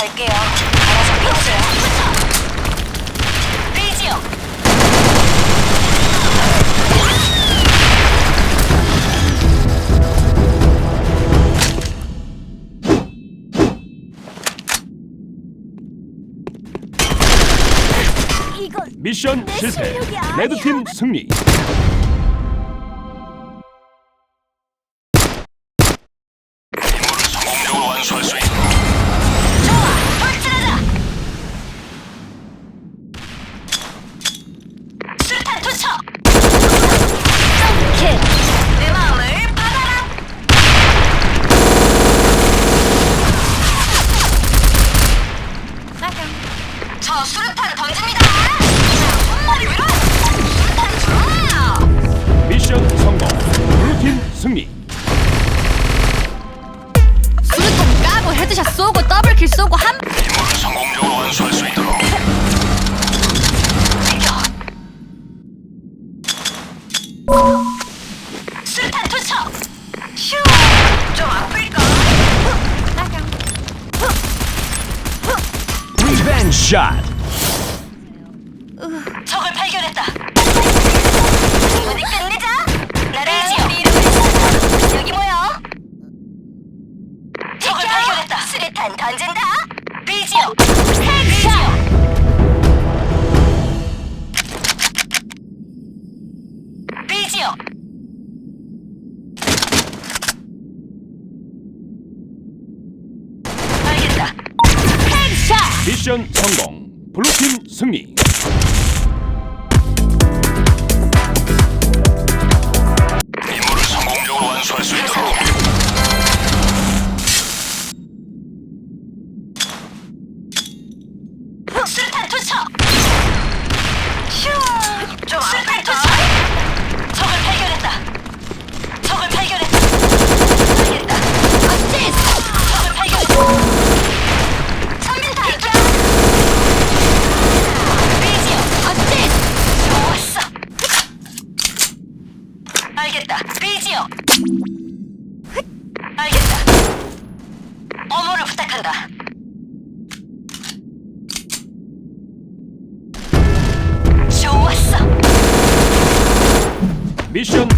갈게요. 알아서 피하세요. 미션 내 실패. 레드팀 승리. 술탄 투척. 슈. 좀 아플까? 샷. 적을 발견했다. 어디 끝내자. 나를 여기 모여. 적을 발견했다. 수류탄 던진다. 비지오. 미션 성공. 블루팀 승리. 알겠다! 비지오! 알겠다! 어모를 부탁한다! 좋았어! 미션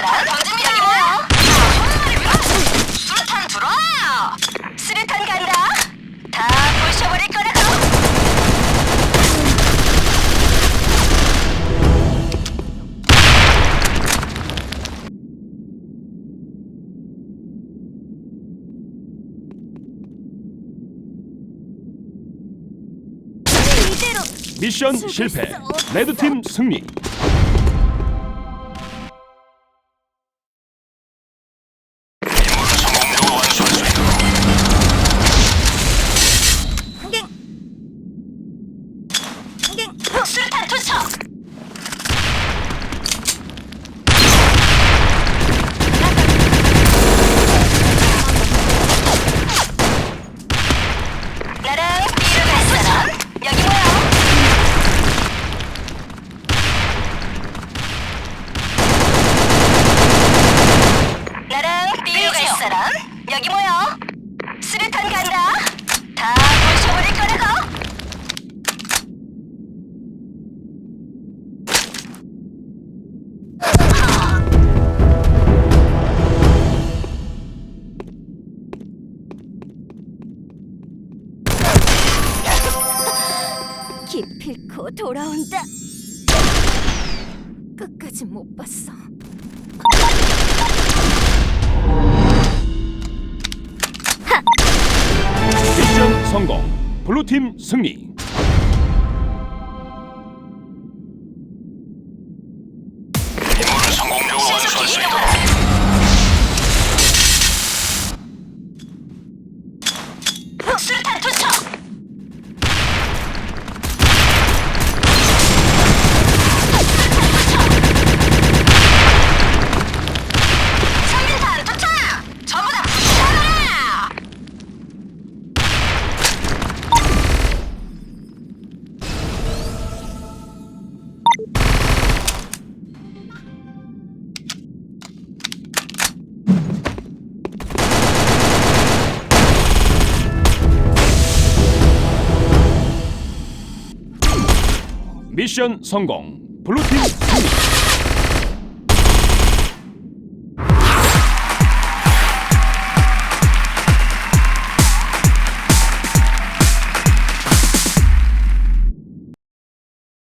사람 던집니다! 여기 모여! 술탄 들어와요! 수류탄 간다! 다 부셔버릴 거라고! 이대로 미션 실패. 레드팀 승리. 사람 여기 모여! 수류탄 간다! 다 부셔버릴 거라고! 기필코 돌아온다 끝까지 못 봤어 미션 성공. 블루팀 승리. 미션 성공. 블루팀 승리.